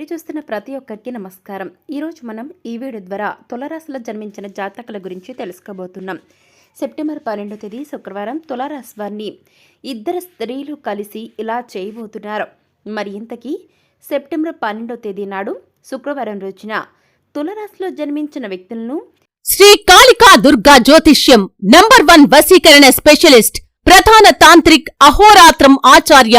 Video చూస్తున్న ప్రతి ఒక్కరికి నమస్కారం. ఈరోజు మనం ఈ వీడియో ద్వారా తులరాశిలో జన్మించిన జాతకుల గురించి తెలుసుకోబోతున్నాం. సెప్టెంబర్ పన్నెండో తేదీ శుక్రవారం తులారాశి వారిని ఇద్దరు స్త్రీలు కలిసి ఇలా చేయబోతున్నారు. మరి ఇంతకీ సెప్టెంబర్ పన్నెండో తేదీ నాడు శుక్రవారం రోజున తులరాశిలో జన్మించిన వ్యక్తులను శ్రీ కాళికా దుర్గా జ్యోతిష్యం నంబర్ వన్ వశీకరణ స్పెషలిస్ట్ ప్రధాన తాంత్రిక్ అహోరాత్రం ఆచార్య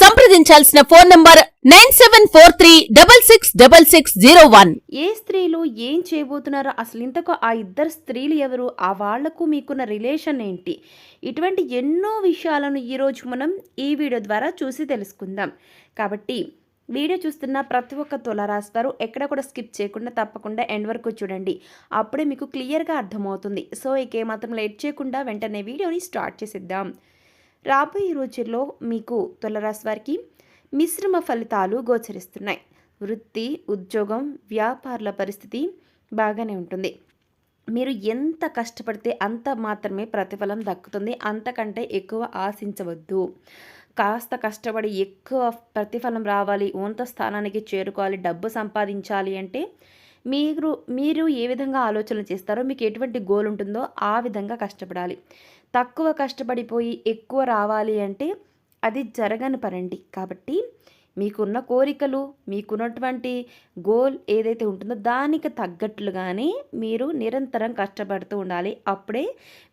సంప్రదించాల్సిన phone number nine seven four three double six double six zero one. ఏ స్త్రీలు ఏం చేయబోతున్నారో? అసలు ఇంతకు ఆ ఇద్దరు స్త్రీలు ఎవరు? ఆ వాళ్ళకు మీకున్న రిలేషన్ ఏంటి? ఇటువంటి ఎన్నో విషయాలను ఈరోజు మనం ఈ వీడియో ద్వారా చూసి తెలుసుకుందాం. కాబట్టి వీడియో చూస్తున్న ప్రతి ఒక్క తొల రాస్తారు. ఎక్కడ కూడా స్కిప్ చేయకుండా తప్పకుండా ఎండ్ వరకు చూడండి. అప్పుడే మీకు క్లియర్గా అర్థమవుతుంది. సో ఇక ఏమాత్రం లేట్ చేయకుండా వెంటనే వీడియోని స్టార్ట్ చేసిద్దాం. రాబోయే రోజుల్లో మీకు తులరాశి వారికి మిశ్రమ ఫలితాలు గోచరిస్తున్నాయి. వృత్తి ఉద్యోగం వ్యాపారాల పరిస్థితి బాగానే ఉంటుంది. మీరు ఎంత కష్టపడితే అంత మాత్రమే ప్రతిఫలం దక్కుతుంది. అంతకంటే ఎక్కువ ఆశించవద్దు. కాస్త కష్టపడి ఎక్కువ ప్రతిఫలం రావాలి ఉన్నత స్థానానికి చేరుకోవాలి డబ్బు సంపాదించాలి అంటే మీరు మీరు ఏ విధంగా ఆలోచన చేస్తారో మీకు ఎటువంటి గోల్ ఉంటుందో ఆ విధంగా కష్టపడాలి. తక్కువ కష్టపడిపోయి ఎక్కువ రావాలి అంటే అది జరగని పనండి కాబట్టి మీకున్న కోరికలు మీకున్నటువంటి గోల్ ఏదైతే ఉంటుందో దానికి తగ్గట్లుగానే మీరు నిరంతరం కష్టపడుతూ ఉండాలి. అప్పుడే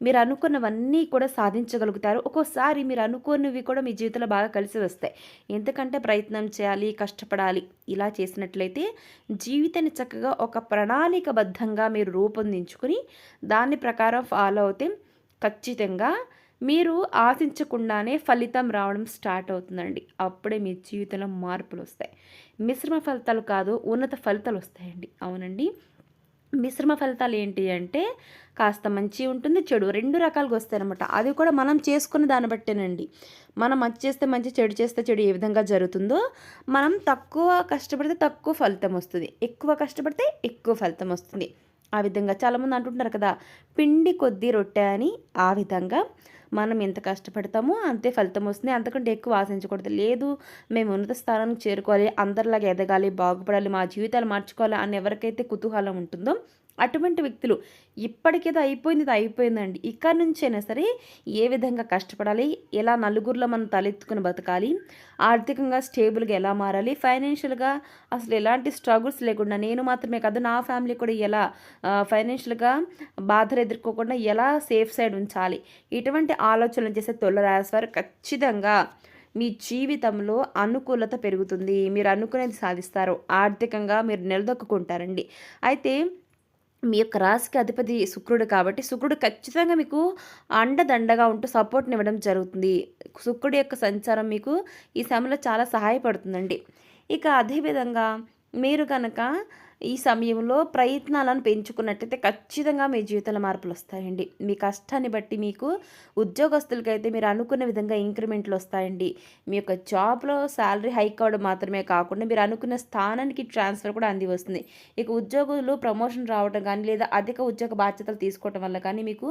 మీరు అనుకున్నవన్నీ కూడా సాధించగలుగుతారు. ఒక్కోసారి మీరు అనుకున్నవి కూడా మీ జీవితంలో బాగా కలిసి వస్తాయి. ఎందుకంటే ప్రయత్నం చేయాలి కష్టపడాలి. ఇలా చేసినట్లయితే జీవితాన్ని చక్కగా ఒక ప్రణాళికబద్ధంగా మీరు రూపొందించుకుని దాని ప్రకారం ఫాలో అవుతే ఖచ్చితంగా మీరు ఆశించకుండానే ఫలితం రావడం స్టార్ట్ అవుతుందండి. అప్పుడే మీ జీవితంలో మార్పులు వస్తాయి. మిశ్రమ ఫలితాలు కాదు ఉన్నత ఫలితాలు వస్తాయండి. అవునండి. మిశ్రమ ఫలితాలు ఏంటి అంటే కాస్త మంచి ఉంటుంది చెడు రెండు రకాలుగా వస్తాయన్నమాట. అది కూడా మనం చేసుకున్న దాన్ని బట్టేనండి. మనం మంచి చేస్తే మంచి చెడు చేస్తే చెడు ఏ విధంగా జరుగుతుందో మనం తక్కువ కష్టపడితే తక్కువ ఫలితం వస్తుంది. ఎక్కువ కష్టపడితే ఎక్కువ ఫలితం వస్తుంది. ఆ విధంగా చాలామంది అంటుంటారు కదా పిండి కొద్ది రొట్టె అని ఆ విధంగా మనం ఎంత కష్టపడతామో అంతే ఫలితం వస్తుంది. అంతకంటే ఎక్కువ ఆశించకూడదు. లేదు మేము ఉన్నత స్థానానికి చేరుకోవాలి అందరిలాగా ఎదగాలి బాగుపడాలి మా జీవితాలు మార్చుకోవాలి అని ఎవరికైతే కుతూహలం ఉంటుందో అటువంటి వ్యక్తులు ఇప్పటికేదో అయిపోయింది ఇది అయిపోయిందండి. ఇక్కడి నుంచైనా సరే ఏ విధంగా కష్టపడాలి ఎలా నలుగురిలో మనం తలెత్తుకుని బతకాలి ఆర్థికంగా స్టేబుల్గా ఎలా మారాలి ఫైనాన్షియల్గా అసలు ఎలాంటి స్ట్రగుల్స్ లేకుండా నేను మాత్రమే కాదు నా ఫ్యామిలీ కూడా ఎలా ఫైనాన్షియల్గా బాధలు ఎదుర్కోకుండా ఎలా సేఫ్ సైడ్ ఉంచాలి ఇటువంటి ఆలోచనలు చేసే తొలరాశి వారు ఖచ్చితంగా మీ జీవితంలో అనుకూలత పెరుగుతుంది. మీరు అనుకునేది సాధిస్తారు. ఆర్థికంగా మీరు నిలదొక్కుంటారండి అయితే మీ యొక్క రాశికి అధిపతి శుక్రుడు కాబట్టి శుక్రుడు ఖచ్చితంగా మీకు అండదండగా ఉంటూ సపోర్ట్ని ఇవ్వడం జరుగుతుంది. శుక్రుడి యొక్క సంచారం మీకు ఈ సమయంలో చాలా సహాయపడుతుందండి. ఇక అదేవిధంగా మీరు కనుక ఈ సమయంలో ప్రయత్నాలను పెంచుకున్నట్టయితే ఖచ్చితంగా మీ జీవితంలో మార్పులు వస్తాయండి. మీ కష్టాన్ని బట్టి మీకు ఉద్యోగస్తులకైతే మీరు అనుకున్న విధంగా ఇంక్రిమెంట్లు వస్తాయండి. మీ యొక్క జాబ్లో శాలరీ హైక్ అవ్వడం మాత్రమే కాకుండా మీరు అనుకున్న స్థానానికి ట్రాన్స్ఫర్ కూడా అంది వస్తుంది. ఇక ఉద్యోగులు ప్రమోషన్ రావడం కానీ లేదా అధిక ఉద్యోగ బాధ్యతలు తీసుకోవడం వల్ల కానీ మీకు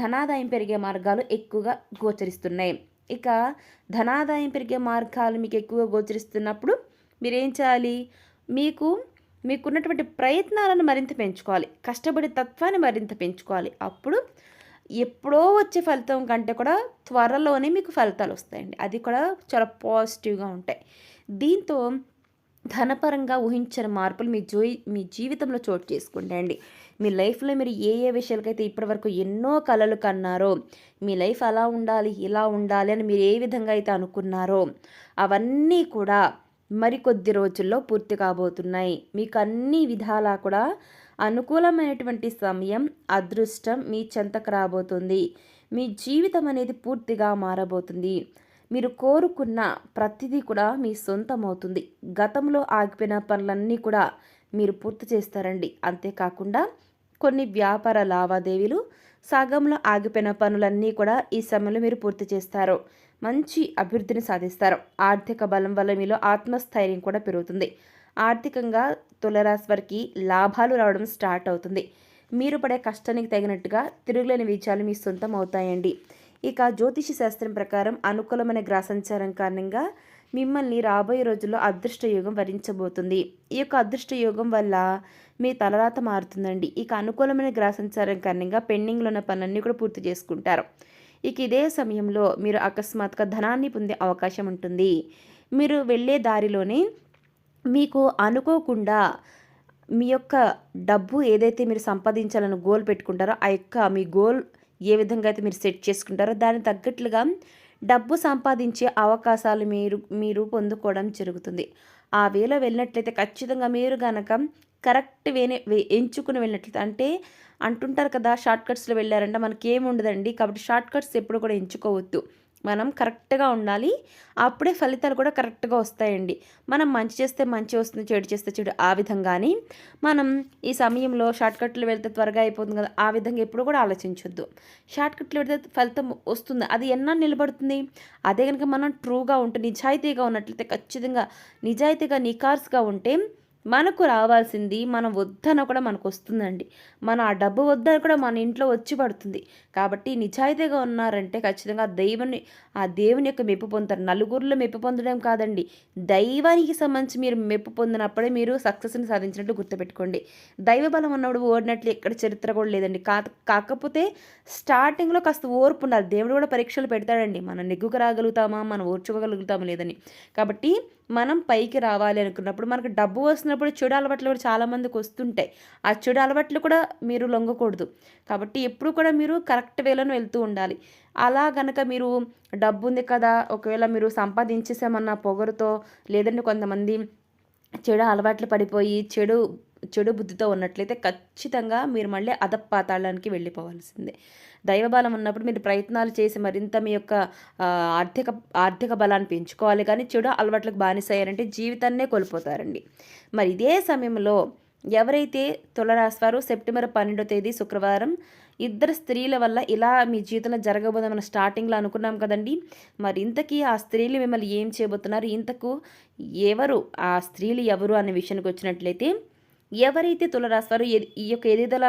ధనాదాయం పెరిగే మార్గాలు ఎక్కువగా గోచరిస్తున్నాయి. ఇక ధనాదాయం పెరిగే మార్గాలు మీకు ఎక్కువగా గోచరిస్తున్నప్పుడు మీరేం చేయాలి? మీకు మీకున్నటువంటి ప్రయత్నాలను మరింత పెంచుకోవాలి. కష్టపడి తత్వాన్ని మరింత పెంచుకోవాలి. అప్పుడు ఎప్పుడో వచ్చే ఫలితం కంటే కూడా త్వరలోనే మీకు ఫలితాలు వస్తాయండి. అది కూడా చాలా పాజిటివ్గా ఉంటాయి. దీంతో ధనపరంగా ఊహించిన మార్పులు మీ జో మీ జీవితంలో చోటు చేసుకుంటాయండి మీ లైఫ్లో మీరు ఏ ఏ విషయాలకైతే ఇప్పటివరకు ఎన్నో కళలు కన్నారో మీ లైఫ్ అలా ఉండాలి ఇలా ఉండాలి అని మీరు ఏ విధంగా అయితే అనుకున్నారో అవన్నీ కూడా మరికొద్ది రోజుల్లో పూర్తి కాబోతున్నాయి. మీకు అన్ని విధాలా కూడా అనుకూలమైనటువంటి సమయం అదృష్టం మీ చెంతకు రాబోతుంది. మీ జీవితం అనేది పూర్తిగా మారబోతుంది. మీరు కోరుకున్న ప్రతిదీ కూడా మీ సొంతం అవుతుంది గతంలో ఆగిపోయిన పనులన్నీ కూడా మీరు పూర్తి చేస్తారండి. అంతేకాకుండా కొన్ని వ్యాపార లావాదేవీలు సగంలో ఆగిపోయిన పనులన్నీ కూడా ఈ సమయంలో మీరు పూర్తి చేస్తారు. మంచి అభివృద్ధిని సాధిస్తారు. ఆర్థిక బలం వల్ల మీలో ఆత్మస్థైర్యం కూడా పెరుగుతుంది. ఆర్థికంగా తులరాశి వారికి లాభాలు రావడం స్టార్ట్ అవుతుంది. మీరు పడే కష్టానికి తగినట్టుగా తిరుగులేని విజయాలు మీ సొంతం అవుతాయండి. ఇక జ్యోతిష శాస్త్రం ప్రకారం అనుకూలమైన గ్రహ సంచారం కారణంగా మిమ్మల్ని రాబోయే రోజుల్లో అదృష్ట యోగం వరించబోతుంది. ఈ యొక్క అదృష్ట యోగం వల్ల మీ తలరాత మారుతుందండి. ఇక అనుకూలమైన గ్రహ సంచారం కారణంగా పెండింగ్లో ఉన్న పనులన్నీ కూడా పూర్తి చేసుకుంటారు. ఇక ఇదే సమయంలో మీరు అకస్మాత్తుగా ధనాన్ని పొందే అవకాశం ఉంటుంది. మీరు వెళ్ళే దారిలోనే మీకు అనుకోకుండా మీ యొక్క డబ్బు ఏదైతే మీరు సంపాదించాలని గోల్ పెట్టుకుంటారో ఆ యొక్క మీ గోల్ ఏ విధంగా అయితే మీరు సెట్ చేసుకుంటారో దానికి తగ్గట్లుగా డబ్బు సంపాదించే అవకాశాలు మీరు మీరు పొందుకోవడం జరుగుతుంది. ఆ వేళ వెళ్ళినట్లయితే ఖచ్చితంగా మీరు గనక కరెక్ట్ వేనే ఎంచుకుని వెళ్ళినట్లయితే అంటే అంటుంటారు కదా షార్ట్ కట్స్లో వెళ్ళారంటే మనకి ఏమి ఉండదండి. కాబట్టి షార్ట్ కట్స్ ఎప్పుడు కూడా ఎంచుకోవద్దు. మనం కరెక్ట్గా ఉండాలి. అప్పుడే ఫలితాలు కూడా కరెక్ట్గా వస్తాయండి. మనం మంచి చేస్తే మంచి వస్తుంది చెడు చేస్తే చెడు. ఆ విధంగానే మనం ఈ సమయంలో షార్ట్ కట్లు వెళ్తే త్వరగా అయిపోతుంది కదా ఆ విధంగా ఎప్పుడు కూడా ఆలోచించొద్దు. షార్ట్ కట్లు వెళ్తే ఫలితం వస్తుంది. అది ఎన్నా నిలబడుతుంది? అదే కనుక మనం ట్రూగా ఉంటే నిజాయితీగా ఉన్నట్లయితే ఖచ్చితంగా నిజాయితీగా నికార్స్గా ఉంటే మనకు రావాల్సింది మనం వద్దన కూడా మనకు వస్తుందండి మన ఆ డబ్బు వద్దని కూడా మన ఇంట్లో వచ్చి పడుతుంది. కాబట్టి నిజాయితీగా ఉన్నారంటే ఖచ్చితంగా ఆ ఆ దేవుని యొక్క మెప్పు పొందుతారు. నలుగురిలో మెప్పు పొందడం కాదండి. దైవానికి సంబంధించి మీరు మెప్పు పొందినప్పుడే మీరు సక్సెస్ని సాధించినట్టు గుర్తుపెట్టుకోండి. దైవ బలం ఉన్నప్పుడు ఓడినట్లు ఎక్కడ చరిత్ర కూడా లేదండి. కా కాకపోతే స్టార్టింగ్లో కాస్త ఓర్పు ఉండాలి. దేవుడు కూడా పరీక్షలు పెడతాడండి. మనం నెగ్గుకు రాగలుగుతామా మనం ఓర్చుకోగలుగుతామా? లేదని. కాబట్టి మనం పైకి రావాలి అనుకున్నప్పుడు మనకు డబ్బు వస్తున్నప్పుడు చెడు అలవాట్లు కూడా చాలామందికి వస్తుంటాయి. ఆ చెడు అలవాట్లు కూడా మీరు లొంగకూడదు. కాబట్టి ఎప్పుడు కూడా మీరు కరెక్ట్ వేలోనే వెళ్తూ ఉండాలి. అలా గనక మీరు డబ్బు ఉంది కదా ఒకవేళ మీరు సంపాదించేసామన్న పొగరుతో లేదంటే కొంతమంది చెడు అలవాట్లు పడిపోయి చెడు చెడు బుద్ధితో ఉన్నట్లయితే ఖచ్చితంగా మీరు మళ్ళీ అధపాతాళానికి వెళ్ళిపోవాల్సిందే. దైవబలం ఉన్నప్పుడు మీరు ప్రయత్నాలు చేసి మరింత మీ యొక్క ఆర్థిక ఆర్థిక బలాన్ని పెంచుకోవాలి. కానీ చెడు అలవాట్లకు బానిసయ్యారంటే జీవితాన్నే కోల్పోతారండి. మరి ఇదే సమయంలో ఎవరైతే తులరాశి వారు సెప్టెంబర్ పన్నెండో తేదీ శుక్రవారం ఇద్దరు స్త్రీల వల్ల ఇలా మీ జీవితంలో జరగబోదని మనం స్టార్టింగ్లో అనుకున్నాం కదండి. మరి ఇంతకీ ఆ స్త్రీలు మిమ్మల్ని ఏం చేయబోతున్నారు? ఇంతకు ఎవరు ఆ స్త్రీలు ఎవరు అనే విషయానికి వచ్చినట్లయితే ఎవరైతే తులరాశి వారు ఈ యొక్క ఎదుగుదల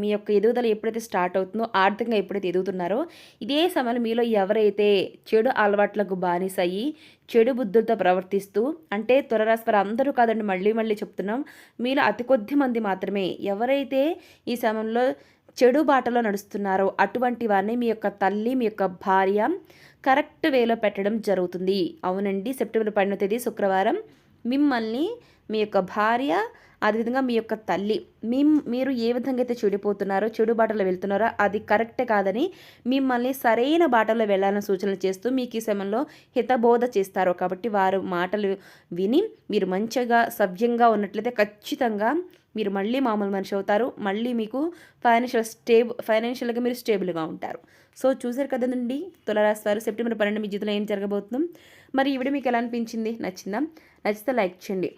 మీ యొక్క ఎదుగుదల ఎప్పుడైతే స్టార్ట్ అవుతుందో ఆర్థికంగా ఎప్పుడైతే ఎదుగుతున్నారో ఇదే సమయంలో మీలో ఎవరైతే చెడు అలవాట్లకు బానిసయ్యి చెడు బుద్ధులతో ప్రవర్తిస్తూ అంటే తులరాశి వారు అందరూ కాదండి మళ్ళీ మళ్ళీ చెప్తున్నాం మీలో అతి కొద్ది మంది మాత్రమే ఎవరైతే ఈ సమయంలో చెడు బాటలో నడుస్తున్నారో అటువంటి వారిని మీ యొక్క తల్లి మీ యొక్క భార్య కరెక్ట్ వేలో పెట్టడం జరుగుతుంది. అవునండి సెప్టెంబర్ పన్నెండో తేదీ శుక్రవారం. మిమ్మల్ని మీ యొక్క భార్య అదేవిధంగా మీ యొక్క తల్లి మీ మీరు ఏ విధంగా అయితే చెడిపోతున్నారో చెడు బాటలో వెళ్తున్నారో అది కరెక్ట్ కాదని మిమ్మల్ని సరైన బాటలో వెళ్ళాలని సూచనలు చేస్తూ మీకు ఈ సమయంలో హితబోధ చేస్తారు. కాబట్టి వారు మాటలు విని మీరు మంచిగా సవ్యంగా ఉన్నట్లయితే ఖచ్చితంగా మీరు మళ్ళీ మామూలు మనిషి అవుతారు. మళ్ళీ మీకు ఫైనాన్షియల్ స్టేబుల్ ఫైనాన్షియల్గా మీరు స్టేబుల్గా ఉంటారు. సో చూసారు కదండి తులరాశి వారు సెప్టెంబర్ పన్నెండు మీ జీతంలో ఏం జరగబోతుందో. మరి ఈ వీడియో మీకు ఎలా అనిపించింది? నచ్చిందా? నచ్చితే లైక్ చేయండి.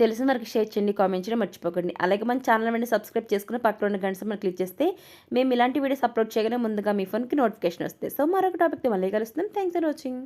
తెలిసిన వరకు షేర్ చేయండి కామెంట్ చేయడం మర్చిపోకండి. అలాగే మన ఛానల్ వెంటనే సబ్స్క్రైబ్ చేసుకుని పక్కన ఉన్న గంట మనం క్లిక్ చేస్తే మేము ఇలాంటి వీడియోస్ అప్లోడ్ చేయగానే ముందుగా మీ ఫోన్కి నోటిఫికేషన్ వస్తాయి. సో మరొక టాపిక్తో మళ్ళీ కలుస్తాం థ్యాంక్స్ ఫర్ వాచింగ్.